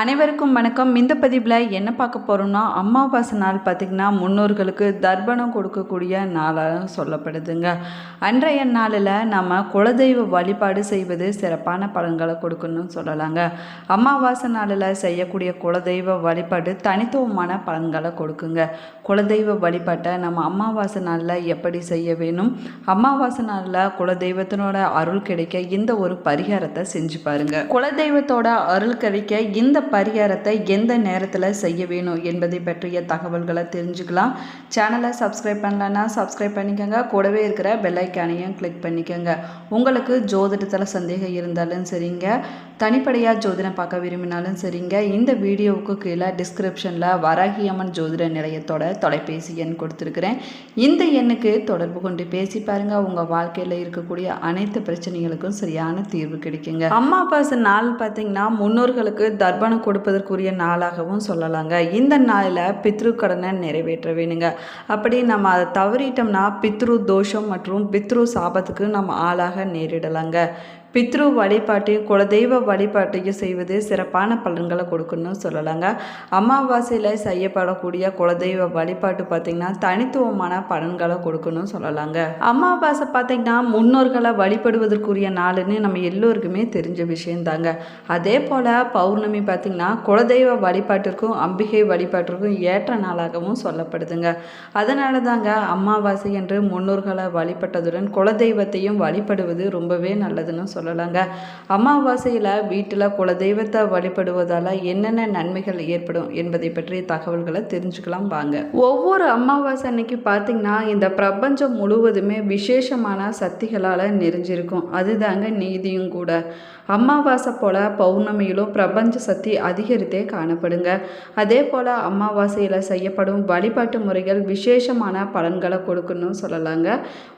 அனைவருக்கும் வணக்கம். இந்த பதிவில் என்ன பார்க்க போகிறோம்னா அமாவாசை நாள் பார்த்திங்கன்னா முன்னோர்களுக்கு தர்ப்பணம் கொடுக்கக்கூடிய நாளாக சொல்லப்படுதுங்க. அன்றைய நாளில் நம்ம குலதெய்வ வழிபாடு செய்வது சிறப்பான பலன்களை கொடுக்கணும்னு சொல்லலாங்க. அமாவாசை நாளில் செய்யக்கூடிய குலதெய்வ வழிபாடு தனித்துவமான பலன்களை கொடுக்குங்க. குலதெய்வ வழிபாட்டை நம்ம அமாவாசை நாளில் எப்படி செய்ய வேணும்? அமாவாசை நாளில் குலதெய்வத்தினோட அருள் கிடைக்க இந்த ஒரு பரிகாரத்தை செஞ்சு பாருங்க. குலதெய்வத்தோட அருள் கிடைக்க இந்த பரிகாரத்தை எந்த நேரத்தில் செய்ய வேணும் என்பதை பற்றிய தகவல்களை தெரிஞ்சுக்கலாம். சேனலை சப்ஸ்கிரைப் பண்ணலன்னா சப்ஸ்கிரைப் பண்ணிக்கோங்க. கூடவே இருக்கிற பெல்லைக்கானையும் கிளிக் பண்ணிக்கோங்க. உங்களுக்கு ஜோதிடத்தில் சந்தேகம் இருந்தாலும் சரிங்க. தனிப்படையாக ஜோதிடம் பார்க்க விரும்பினாலும் சரிங்க. இந்த வீடியோவுக்கு கீழே டிஸ்கிரிப்ஷனில் வராகியம்மன் ஜோதிட நிலையத்தோட தொலைபேசி எண் கொடுத்துருக்குறேன். இந்த எண்ணுக்கு தொடர்பு கொண்டு பேசி பாருங்க. உங்கள் வாழ்க்கையில் இருக்கக்கூடிய அனைத்து பிரச்சனைகளுக்கும் சரியான தீர்வு கிடைக்குங்க. அம்மா அம்மாவாசை நாள் பார்த்தீங்கன்னா முன்னோர்களுக்கு தர்ப்பணம் கொடுப்பதற்குரிய நாளாகவும் சொல்லலாங்க. இந்த நாளில் பித்ரு கடனை நிறைவேற்ற வேணுங்க. அப்படி நம்ம அதை தவறிட்டோம்னா பித்ரு தோஷம் மற்றும் பித்ரு சாபத்துக்கு நம்ம ஆளாக நேரிடலாங்க. பித்ரு வழிபாட்டையும் குலதெய்வ வழிபாட்டையும் செய்வது சிறப்பான பலன்களை கொடுக்கணும்னு சொல்லலாங்க. அமாவாசையில் செய்யப்படக்கூடிய குலதெய்வ வழிபாட்டு பார்த்திங்கன்னா தனித்துவமான பலன்களை கொடுக்கணும்னு சொல்லலாங்க. அமாவாசை பார்த்திங்கன்னா முன்னோர்களை வழிபடுவதற்குரிய நாளுன்னு நம்ம எல்லோருக்குமே தெரிஞ்ச விஷயந்தாங்க. அதே போல் பௌர்ணமி பார்த்திங்கன்னா குலதெய்வ வழிபாட்டிற்கும் அம்பிகை வழிபாட்டிற்கும் ஏற்ற நாளாகவும் சொல்லப்படுதுங்க. அதனால தாங்க அமாவாசை என்று முன்னோர்களை வழிபட்டதுடன் குலதெய்வத்தையும் வழிபடுவது ரொம்பவே நல்லதுன்னு சொல்லலாங்க. அமாவாசையில் வீட்டில் குலதெய்வத்தை வழிபடுவதால் என்னென்ன நன்மைகள் ஏற்படும் என்பதை பற்றிய தகவல்களை தெரிஞ்சுக்கலாம் வாங்க. ஒவ்வொரு அமாவாசை அன்னைக்கு பார்த்திங்கன்னா இந்த பிரபஞ்சம் முழுவதுமே விசேஷமான சக்திகளால் நிறைஞ்சிருக்கும். அதுதாங்க நீதியும் கூட. அமாவாசை போல் பௌர்ணமியிலும் பிரபஞ்ச சக்தி அதிகரித்தே காணப்படுங்க. அதே போல் அமாவாசையில் செய்யப்படும் வழிபாட்டு முறைகள் விசேஷமான பலன்களை கொடுக்கணும்னு சொல்லலாங்க.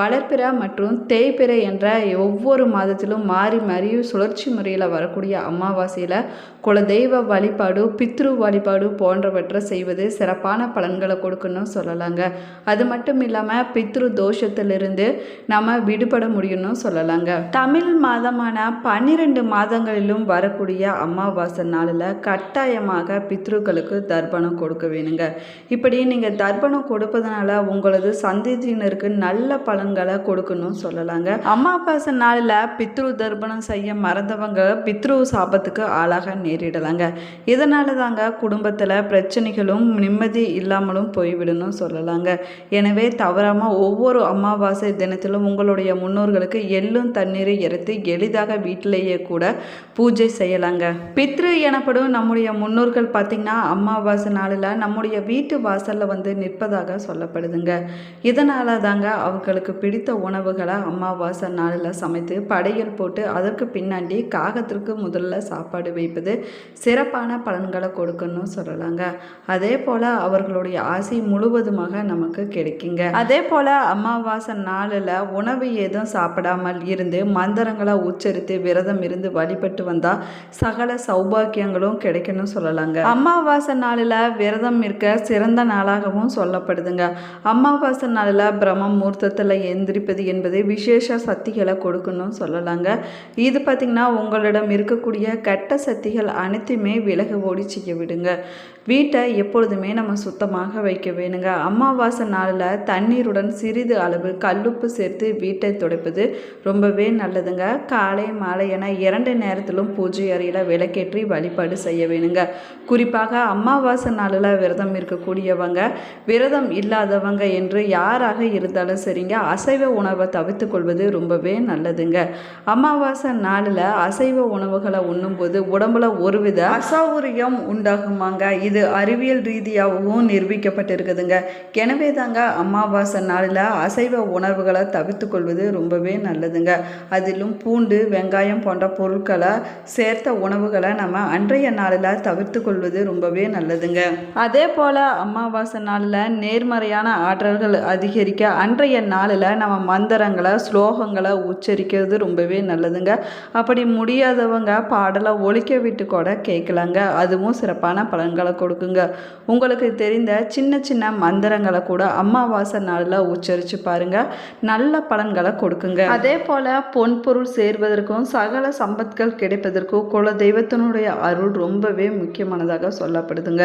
வளர்ப்பிற மற்றும் தேய்பிறை என்ற ஒவ்வொரு மாதத்திலும் மாறி மாறி சுழற்சி முறையில் வரக்கூடிய அமாவாசையில் குலதெய்வ வழிபாடு பித்ரு வழிபாடு போன்றவற்றை செய்வது சிறப்பான பலன்களை கொடுக்கணும்னு சொல்லலாங்க. அது மட்டும் இல்லாமல் பித்ரு தோஷத்திலிருந்து நம்ம விடுபட முடியும்னு சொல்லலாங்க. தமிழ் மாதமான பன்னிரெண்டு மாதங்களிலும் வரக்கூடிய அமாவாசை நாளில் கட்டாயமாக பித்ருக்களுக்கு தர்ப்பணம் கொடுக்க வேணுங்க. இப்படி நீங்கள் தர்ப்பணம் கொடுப்பதனால உங்களது சந்ததியினருக்கு நல்ல பலன்களை கொடுக்கணும் சொல்லலாங்க. அமாவாசை நாளில் பித்ரு தர்ப்பணம் செய்ய மறந்தவங்க பித்ரு சாபத்துக்கு ஆளாக நேரிடலாங்க. இதனால தாங்க குடும்பத்தில் பிரச்சனைகளும் நிம்மதி இல்லாமலும் போய்விடணும் சொல்லலாங்க. எனவே தவறாமல் ஒவ்வொரு அமாவாசை தினத்திலும் உங்களுடைய முன்னோர்களுக்கு எள்ளும் தண்ணீரை இறைத்து எளிதாக வீட்டிலேயே கூட பூஜை செய்யலாங்க. பித்ரு எனப்படும் நம்முடைய முன்னோர்கள் பார்த்திங்கன்னா அமாவாசை நாளில் நம்முடைய வீட்டு வாசலில் வந்து நிற்பதாக சொல்லப்படுதுங்க. இதனால தாங்க அவர்களுக்கு பிடித்த உணவுகளை அமாவாசை நாளில் சமைத்து படையல் போட்டு அதற்கு பின்னாடி காகத்திற்கு முதல்ல சாப்பாடு வைப்பது சிறப்பான பலன்களை கொடுக்கணும்னு சொல்லலாங்க. அதே போல் அவர்களுடைய ஆசை முழுவதுமாக நமக்கு கிடைக்குங்க. அதே போல் அமாவாசை நாளில் உணவு ஏதும் சாப்பிடாமல் இருந்து மந்திரங்களை உச்சரித்து விரதம் இருந்து வழிபட்டு வந்தால் சகல சௌபாக்கியங்களும் கிடைக்கணும்னு சொல்லலாங்க. அமாவாசை நாளில் விரதம் இருக்க சிறந்த நாளாகவும் சொல்லப்படுதுங்க. அமாவாசை நாளில் பிரம்ம முகூர்த்தத்தில் எந்திரிப்பது என்பது விசேஷ சக்திகளை கொடுக்கணும்னு சொல்லலாங்க. இது பார்த்திங்கன்னா உங்களிடம் இருக்கக்கூடிய கெட்ட சக்திகள் அனைத்துமே விலக ஓடி செய்ய விடுங்க. வீட்டை எப்பொழுதுமே நம்ம சுத்தமாக வைக்க வேணுங்க. அமாவாசை நாளில் தண்ணீருடன் சிறிது அளவு கல்லுப்பு சேர்த்து வீட்டை துடைப்பது ரொம்பவே நல்லதுங்க. காலை மாலை என இரண்டு நேரத்திலும் பூஜை அறையில் விளக்கேற்றி வழிபாடு செய்ய வேணுங்க. குறிப்பாக அமாவாசை நாளில் விரதம் இருக்கக்கூடியவங்க விரதம் இல்லாதவங்க என்று யாராக இருந்தாலும் சரிங்க அசைவ உணவை தவிர்த்து கொள்வது ரொம்பவே நல்லதுங்க. அமாவாசை நாளில் அசைவ உணவுகளை உண்ணும்போது உடம்புல ஒருவித அசௌகரியம் உண்டாகுமாங்க. இது அறிவியல் ரீதியாகவும் நிரூபிக்கப்பட்டிருக்குதுங்க. எனவே தாங்க அமாவாசை நாளில் அசைவ உணவுகளை தவிர்த்து கொள்வது ரொம்பவே நல்லதுங்க. அதிலும் பூண்டு வெங்காயம் போன்ற பொருட்களை சேர்த்த உணவுகளை நம்ம அன்றைய நாளில் தவிர்த்து கொள்வது ரொம்பவே நல்லதுங்க. அதே போல் அமாவாசை நாளில் நேர்மறையான ஆற்றல்கள் அதிகரிக்க அன்றைய நாளில் நம்ம மந்திரங்களை ஸ்லோகங்களை உச்சரிக்கிறது ரொம்பவே நல்லதுங்க. அப்படி முடியாதவங்க பாடலை ஒழிக்க விட்டு கூட கேட்கலாங்க. அதுவும் சிறப்பான பலன்களை கொடுக்குங்க. உங்களுக்கு தெரிந்த சின்ன சின்ன மந்திரங்களை கூட அமாவாசை நாளில் உச்சரித்து பாருங்க. நல்ல பலன்களை கொடுக்குங்க. அதே போல் பொன் பொருள் சேர்வதற்கும் சகல சம்பத்கள் கிடைப்பதற்கும் குல தெய்வத்தினுடைய அருள் ரொம்பவே முக்கியமானதாக சொல்லப்படுதுங்க.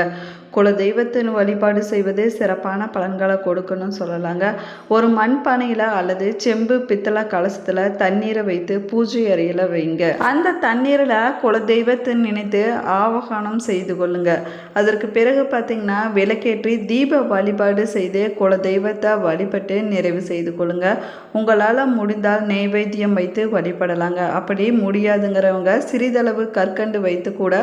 குல தெய்வத்தின் வழிபாடு செய்வதே சிறப்பான பலன்களை கொடுக்கணும்னு சொல்லலாங்க. ஒரு மண் பானையில் அல்லது செம்பு பித்தளை கலசத்தில் தண்ணீரை வைத்து பூஜை அறையில் வைங்க. அந்த தண்ணீரில் குலதெய்வத்தை நினைத்து ஆவகானம் செய்து கொள்ளுங்க. அதற்கு பிறகு பார்த்தீங்கன்னா விளக்கேற்றி தீப வழிபாடு செய்து குலதெய்வத்தை வழிபட்டு நிறைவு செய்து கொள்ளுங்க. உங்களால் முடிந்தால் நெய்வேத்தியம் வைத்து வழிபடலாங்க. அப்படி முடியாதுங்கிறவங்க சிறிதளவு கற்கண்டு வைத்து கூட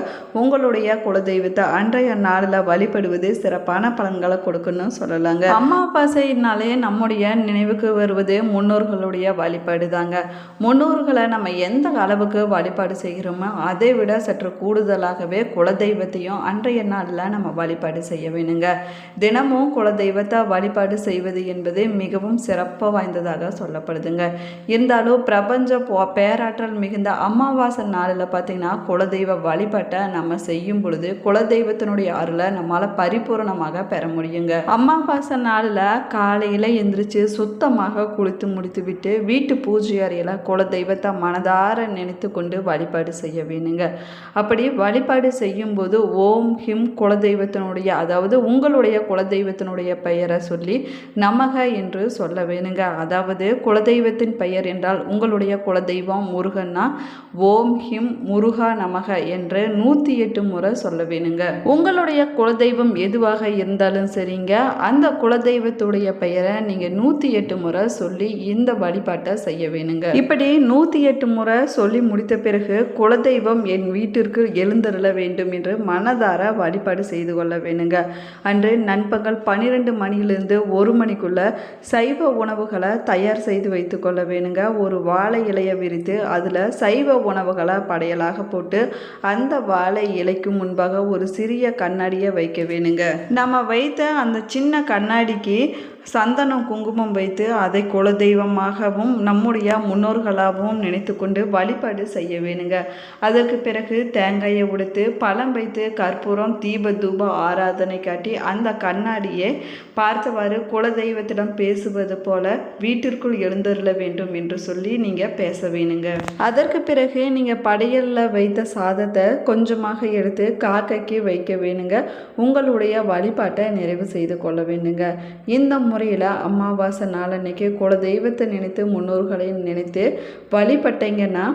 உங்களுடைய குலதெய்வத்தை அன்றைய நாளில் வழிபடுவது சிறப்பான பலன்களை கொடுக்கணும்னு சொல்லலாங்க. அமாவாசைனாலே நம்முடைய நினைவுக்கு வருவது முன்னோர்களுடைய வழிபாடு தாங்க முன்னோர்களை நம்ம எந்த அளவுக்கு வழிபாடு செய்கிறோமோ அதை விட சற்று கூடுதலாகவே குலதெய்வத்தையும் அன்றைய நாளில் நம்ம வழிபாடு செய்ய வேணுங்க. தினமும் குலதெய்வத்தை வழிபாடு செய்வது என்பது மிகவும் சிறப்பு வாய்ந்ததாக சொல்லப்படுதுங்க. இருந்தாலும் பிரபஞ்ச பேராற்றல் மிகுந்த அமாவாசை நாளில் பார்த்தீங்கன்னா குலதெய்வ வழிபாட்டை நம்ம செய்யும் பொழுது குலதெய்வத்தினுடைய அருளை நம்மளால் பரிபூரணமாக பெற முடியுங்க. அமாவாசை நாளில் காலையில் எந்திரிச்சு சுத்தமாக குளித்து முடித்து விட்டு வீட்டு பூஜை அறையில் குலதெய்வத்தை மனதார நினைத்து கொண்டு வழிபாடு செய்ய வேணுங்க அப்படி வழிபாடு செய்யும்போது ஓம் ஹிம் குலதெய்வத்தினுடைய அதாவது உங்களுடைய குலதெய்வத்தினுடைய பெயரை சொல்லி நமக என்று சொல்ல வேணுங்க அதாவது குலதெய்வத்தின் பெயர் என்றால் உங்களுடைய குலதெய்வம் முருகன்னா ஓம் ஹிம் முருகா நமக என்று நூற்றி எட்டு முறை சொல்ல வேணுங்க உங்களுடைய குலதெய்வம் எதுவாக இருந்தாலும் சரிங்க. அந்த குலதெய்வத்துடைய பெயரை நீங்கள் நூற்றி எட்டு முறை சொல்லி இந்த வழிபாட்டை செய்ய வேணுங்க இப்படி நூற்றி எட்டு முறை சொல்லி முடித்த பிறகு குலதெய்வம் என் வீட்டிற்கு எழுந்தருள வேண்டும் என்று மனதார வழிபாடு செய்து கொள்ள வேணுங்க. அன்று நண்பகல் பன்னிரெண்டு மணியிலிருந்து ஒரு மணிக்குள்ள சைவ உணவுகளை தயார் செய்து வைத்து கொள்ள வேணுங்க. ஒரு வாழை இலையை விரித்து அதில் சைவ உணவுகளை படையலாக போட்டு அந்த வாழை இலைக்கு முன்பாக ஒரு சிறிய கண்ணாடியை வைக்க வேணுங்க. நம்ம வைத்த அந்த சின்ன கண்ணாடிக்கு சந்தனம் குங்குமம் வைத்து அதை குலதெய்வமாகவும் நம்முடைய முன்னோர்களாகவும் நினைத்து கொண்டு வழிபாடு செய்ய வேணுங்க. அதற்கு பிறகு தேங்காயை உடுத்து பழம் வைத்து கற்பூரம் தீப தூப ஆராதனை காட்டி அந்த கண்ணாடியை பார்த்தவாறு குலதெய்வத்திடம் பேசுவது போல வீட்டிற்குள் எழுந்தருள வேண்டும் என்று சொல்லி நீங்கள் பேச வேணுங்க. அதற்கு பிறகு நீங்கள் படையலில் வைத்த சாதத்தை கொஞ்சமாக எடுத்து காக்கைக்கு வைக்க வேணுங்க. உங்களுடைய வழிபாட்டை நிறைவு செய்து கொள்ள வேணுங்க இந்த முறையில் அமாவாசை நாளன்னைக்கு குலதெய்வத்தை நினைத்து முன்னோர்களை நினைத்து வழிபட்டீங்கன்னா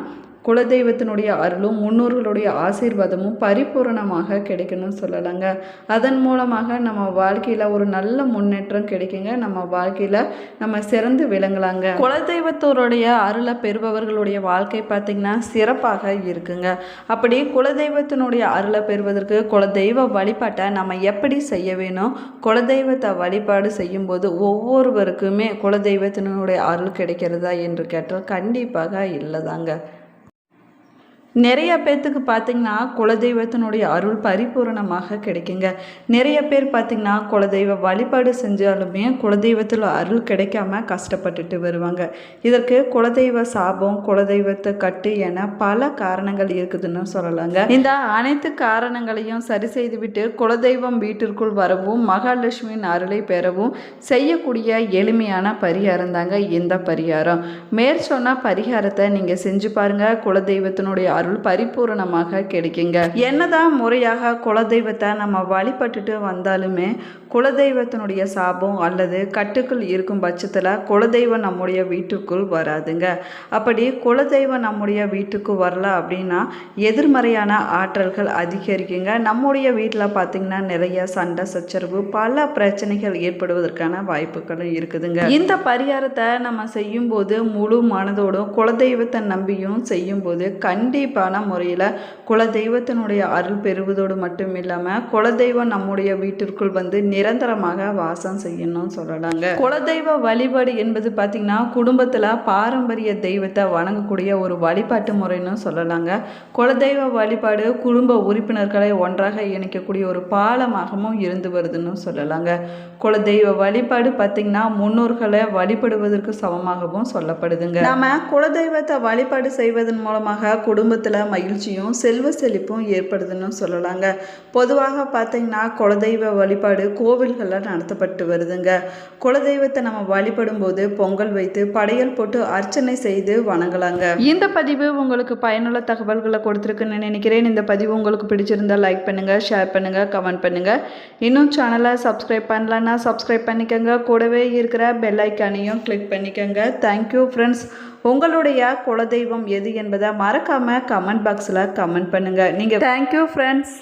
குலதெய்வத்தினுடைய அருளும் முன்னோர்களுடைய ஆசீர்வாதமும் பரிபூரணமாக கிடைக்கணும்னு சொல்லலாங்க. அதன் மூலமாக நம்ம வாழ்க்கையில் ஒரு நல்ல முன்னேற்றம் கிடைக்குங்க. நம்ம வாழ்க்கையில் நம்ம சிறந்து விளங்கலாங்க. குலதெய்வத்தோருடைய அருளை பெறுபவர்களுடைய வாழ்க்கை பார்த்திங்கன்னா சிறப்பாக இருக்குங்க. அப்படி குலதெய்வத்தினுடைய அருளை பெறுவதற்கு குலதெய்வ வழிபாட்டை நம்ம எப்படி செய்ய வேணும்? குலதெய்வத்தை வழிபாடு செய்யும்போது ஒவ்வொருவருக்குமே குலதெய்வத்தினுடைய அருள் கிடைக்கிறதா என்று கேட்டால் கண்டிப்பாக இல்லைதாங்க. நிறைய பேர்த்துக்கு பார்த்திங்கன்னா குலதெய்வத்தினுடைய அருள் பரிபூரணமாக கிடைக்குங்க. நிறைய பேர் பார்த்திங்கன்னா குலதெய்வ வழிபாடு செஞ்சாலுமே குலதெய்வத்தில் அருள் கிடைக்காம கஷ்டப்பட்டுட்டு வருவாங்க. இதற்கு குலதெய்வ சாபம் குலதெய்வத்தை கட்டு என பல காரணங்கள் இருக்குதுன்னு சொல்லலாங்க. இந்த அனைத்து காரணங்களையும் சரி செய்துவிட்டு குலதெய்வம் வீட்டிற்குள் வரவும் மகாலட்சுமியின் அருளை பெறவும் செய்யக்கூடிய எளிமையான பரிகாரம் தாங்க இந்த பரிகாரம். மேற்சொன்ன பரிகாரத்தை நீங்கள் செஞ்சு பாருங்க. குலதெய்வத்தினுடைய அருள் பரிபூரணமாக கிடைக்குங்க. என்னதான் முறையாக குலதெய்வத்தை நம்ம வழிபட்டுட்டு வந்தாலுமே குலதெய்வத்தினுடைய சாபம் அல்லது கட்டுக்குள் இருக்கும் பட்சத்தில் குலதெய்வம் நம்முடைய வீட்டுக்குள் வராதுங்க. அப்படி குலதெய்வம் நம்முடைய வீட்டுக்கு வரல அப்படின்னா எதிர்மறையான ஆற்றல்கள் அதிகரிக்குங்க. நம்முடைய வீட்டில் பார்த்திங்கன்னா நிறைய சண்டை சச்சரவு பல பிரச்சனைகள் ஏற்படுவதற்கான வாய்ப்புகளும் இருக்குதுங்க. இந்த பரிகாரத்தை நம்ம செய்யும்போது முழு மனதோடும் குலதெய்வத்தை நம்பியும் செய்யும்போது கண்டிப்பாக கண்டிப்பான முறையில் குலதெய்வத்தினுடைய அருள் பெறுவதோடு மட்டும் இல்லாமல் குலதெய்வம் நம்முடைய வீட்டிற்குள் வந்து நிரந்தரமாக வாசம் செய்யணும்னு சொல்லலாங்க. குலதெய்வ வழிபாடு என்பது பார்த்திங்கன்னா குடும்பத்தில் பாரம்பரிய தெய்வத்தை வணங்கக்கூடிய ஒரு வழிபாட்டு முறைன்னு சொல்லலாங்க. குலதெய்வ வழிபாடு குடும்ப உறுப்பினர்களை ஒன்றாக இணைக்கக்கூடிய ஒரு பாலமாகவும் இருந்து வருதுன்னு சொல்லலாங்க. குலதெய்வ வழிபாடு பார்த்திங்கன்னா முன்னோர்களை வழிபடுவதற்கு சமமாகவும் சொல்லப்படுதுங்க. நம்ம குலதெய்வத்தை வழிபாடு செய்வதன் மூலமாக குடும்பத்தில் மகிழ்ச்சியும் செல்வ செழிப்பும் ஏற்படுதுன்னு சொல்லலாங்க. பொதுவாக பார்த்தீங்கன்னா குலதெய்வ வழிபாடு கோவில்களில் நடத்தப்பட்டு வருதுங்க. குலதெய்வத்தை நம்ம வழிபடும் போது பொங்கல் வைத்து படையல் போட்டு அர்ச்சனை செய்து வணங்கலாங்க. இந்த பதிவு உங்களுக்கு பயனுள்ள தகவல்களை கொடுத்துருக்குன்னு நினைக்கிறேன். இந்த பதிவு உங்களுக்கு பிடிச்சிருந்தா லைக் பண்ணுங்க ஷேர் பண்ணுங்க கமெண்ட் பண்ணுங்க. இன்னும் சேனலை சப்ஸ்கிரைப் பண்ணலன்னா சப்ஸ்கிரைப் பண்ணிக்கோங்க. கூடவே இருக்கிற பெல் ஐக்கானையும் கிளிக் பண்ணிக்கோங்க. தேங்க்யூ ஃப்ரெண்ட்ஸ் உங்களுடைய குலதெய்வம் எது என்பதை மறக்காமல் கமெண்ட் பாக்ஸில் கமெண்ட் பண்ணுங்கள் நீங்கள் தேங்க்யூ ஃப்ரெண்ட்ஸ்